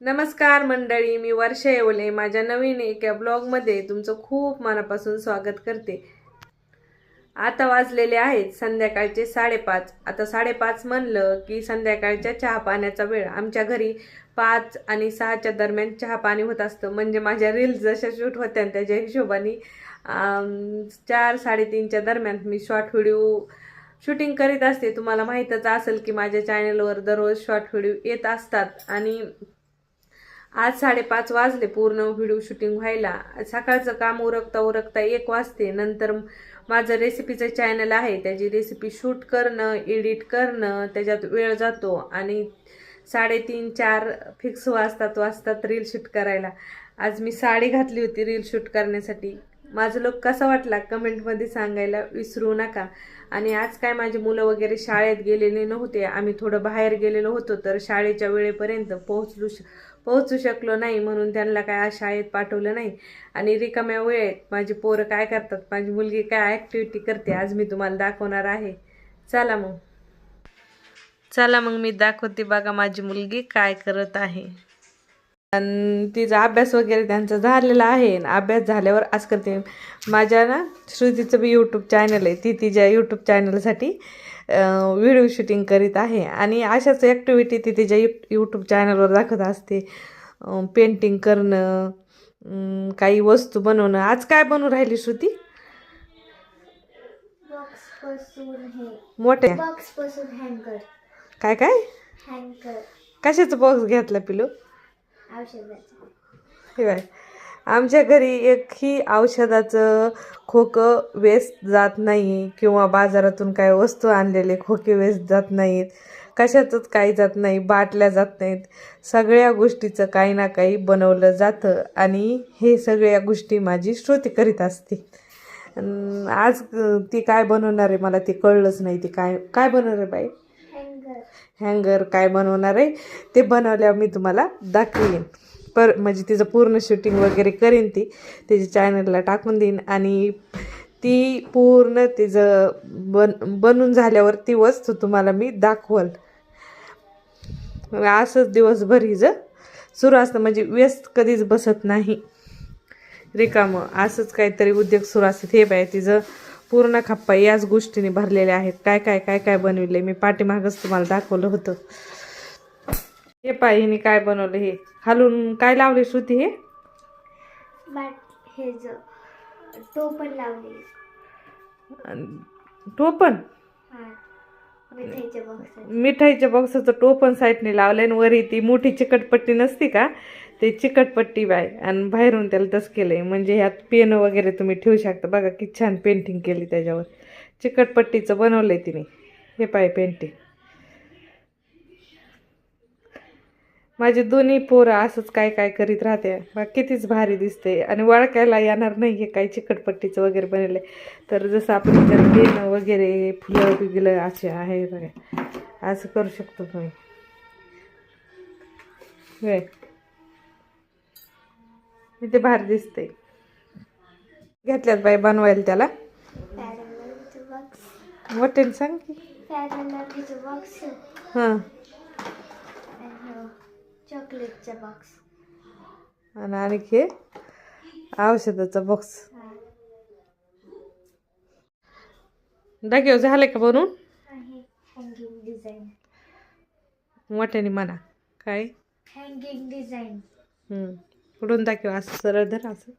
नमस्कार मंडळी मी वर्षा येवले. माझ्या नवीन एका ब्लॉगमध्ये तुमचं खूप मनापासून स्वागत करते. आता वाजलेले आहेत संध्याकाळचे साडेपाच. आता साडेपाच म्हणलं की संध्याकाळच्या चहा पाण्याचा वेळ. आमच्या घरी पाच आणि सहाच्या दरम्यान चहा पाणी होत असतं. म्हणजे माझ्या रील्स जशा शूट होत्या त्याच्या हिशोबाने चार साडेतीनच्या दरम्यान मी शॉर्ट व्हिडिओ शूटिंग करीत असते. तुम्हाला माहीतच असेल की माझ्या चॅनलवर दररोज शॉर्ट व्हिडिओ येत असतात. आणि आज साडेपाच वाजले पूर्ण व्हिडिओ शूटिंग व्हायला. सकाळचं काम उरकता उरकता एक वाजते. नंतर माझं रेसिपीचं चॅनल आहे त्याची रेसिपी शूट करणं एडिट करणं त्याच्यात वेळ जातो. आणि साडेतीन चार फिक्स वाजतात वाजतात रील शूट करायला. आज मी साडी घातली होती रील शूट करण्यासाठी. माझं लोक कसा वाटला कमेंटमध्ये सांगायला विसरू नका. आणि आज काय माझी मुलं वगैरे शाळेत गेलेले नव्हते आम्ही थोडं बाहेर गेलेलो होतो तर शाळेच्या वेळेपर्यंत पोहोचलो श पोहोचू शकलो नाही म्हणून त्यांना काय शाळेत पाठवलं नाही. आणि रिकाम्या वेळेत माझी पोरं काय करतात? माझी मुलगी काय ॲक्टिव्हिटी करते? आज मी तुम्हाला दाखवणार आहे. चला मग. चला मग मी दाखवते बघा माझी मुलगी काय करत आहे. आणि तिचा अभ्यास वगैरे त्यांचा झालेला आहे. आणि अभ्यास झाल्यावर आज करते. माझ्या ना श्रुतीचं बी यूट्यूब चॅनल आहे. ती तिच्या यूट्यूब चॅनलसाठी व्हिडिओ शूटिंग करीत आहे. आणि अशाच ॲक्टिव्हिटी ती तिच्या यू यूट्यूब चॅनलवर दाखवत असते. पेंटिंग करणं काही वस्तू बनवणं. आज काय बनवून राहिली श्रुती? हे. मोठ्या. काय काय? कशाचं बॉक्स घेतला पिलो? हे बाय आमच्या घरी एकही औषधाचं खोकं वेस्ट जात नाही किंवा बाजारातून काय वस्तू आणलेले खोके वेस्ट जात नाहीत. कशाचंच काही जात नाही बाटल्या जात नाहीत. सगळ्या गोष्टीचं काही ना काही बनवलं जातं आणि हे सगळ्या गोष्टी माझी श्रुती करीत असते. आज ती काय बनवणार आहे मला ते कळलंच नाही ती काय काय बनवणार आहे बाई? हँगर काय बनवणार आहे? ते बनवल्यावर मी तुम्हाला दाखवेन. पर म्हणजे तिचं पूर्ण शूटिंग वगैरे करीन ती. तिच्या चॅनलला टाकून देईन. आणि ती पूर्ण तिचं बन बनून झाल्यावर ती वस्तू तुम्हाला मी दाखवल. असंच दिवसभर हिचं सुरू असतं. म्हणजे व्यस्त कधीच बसत नाही. रिकामं असंच काहीतरी उद्योग सुरू असतात. हे बाय तिचं पूर्ण खप्पा याच गोष्टीने भरलेल्या आहेत. काय काय काय काय बनविले मी पाठीमागंच तुम्हाला दाखवलं होतं. हे पाय हिने काय बनवलं हे. खालून काय लावले श्रुती हे? हे ज टोपण लावले टोपण? मिठाईच्या बॉक्स मिठाईच्या बॉक्साचं टोपण साईडने लावलं आणि वरी ती मोठी चिकटपट्टी नसती का? ते चिकटपट्टी बाय आणि बाहेरून त्याला तसं केलं आहे म्हणजे ह्यात पेन वगैरे तुम्ही ठेवू शकता. बघा किती छान पेंटिंग केली त्याच्यावर. चिकटपट्टीचं बनवलं आहे तिने. हे पाय पेंटिंग माझे दोन्ही पोरं असंच काय काय करीत राहते. बघ कितीच भारी दिसते. आणि वळकायला येणार नाही हे काही चिकटपट्टीचं वगैरे बनवलं तर जसं आपण त्यात पेन वगैरे फुलं बिगलं असे आहे बघा. असं करू शकतो तुम्ही. होय. ते भारी दिसते. घेतल्यात बाई बनवायला त्याला. मोठ्याने सांग की. हां. चॉकलेटचा बॉक्स आणि आणखी औषधाचा बॉक्स दाखव झालं का बनवून? आहे. हँगिंग डिझाईन मोठ्याने म्हणा. काय? हँगिंग डिझाईन हम्म. पुढून दाखव असं सरळ धर असं.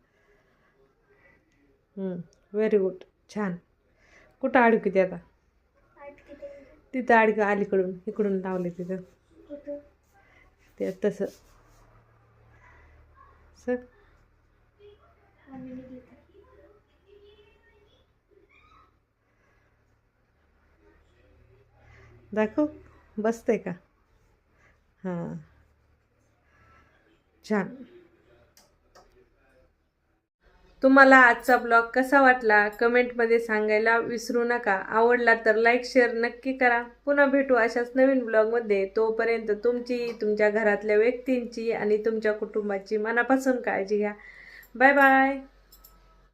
व्हेरी गुड छान. कुठं अडकू ते आता? तिथं अडकू अलीकडून. इकडून लावले तिथं. ते तसं सर? आणि लिहिलं. दाखव बसतंय का। हां। छान तुम्हाला आजचा ब्लॉग कसा वाटला कमेंटमध्ये सांगायला विसरू नका. आवडला तर लाईक शेअर नक्की करा. पुन्हा भेटू अशाच नवीन ब्लॉगमध्ये तोपर्यंत तुमची तुमच्या घरातल्या व्यक्तींची आणि तुमच्या कुटुंबाची मनापासून काळजी घ्या. Bye bye